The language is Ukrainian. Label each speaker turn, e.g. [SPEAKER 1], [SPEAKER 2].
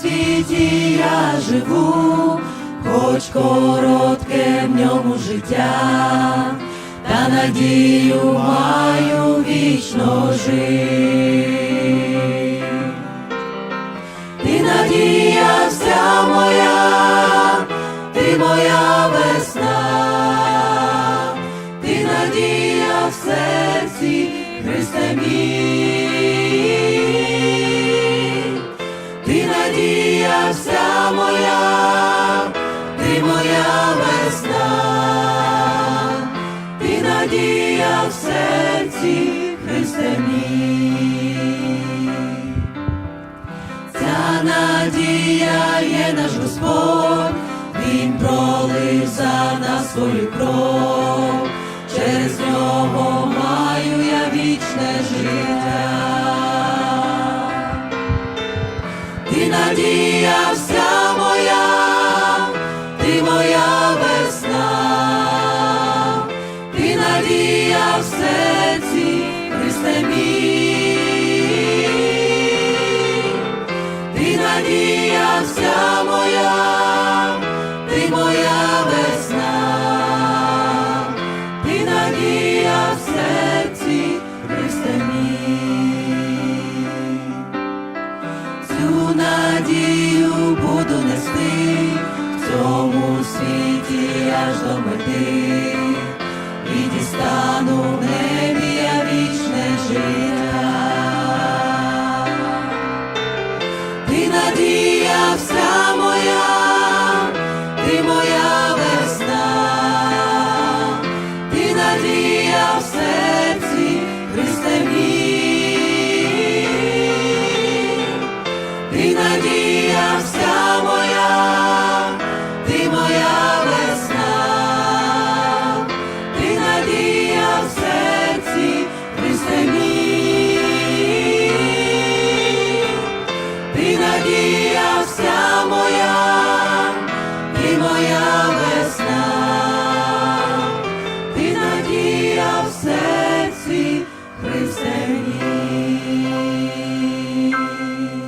[SPEAKER 1] світі я живу, хоч коротке в ньому життя, та надію маю вічно жити. Ти надія вся моя, ти моя весна, ти надія в серці, Христе мій, надія в серці, Христе мій. Ця надія є наш Господь, Він пролив за нас свою кров, через нього маю я вічне життя. Ти надія вся моя, ти моя вся моя, ти моя весна, ти надія в серці, Христе мій. Цю надію буду нести в цьому світі аж до мети, і дістану в небі я вічне життя. Ти надія Ти надія вся моя, ти моя весна, ти надія в серці, Христе мій. Ти надія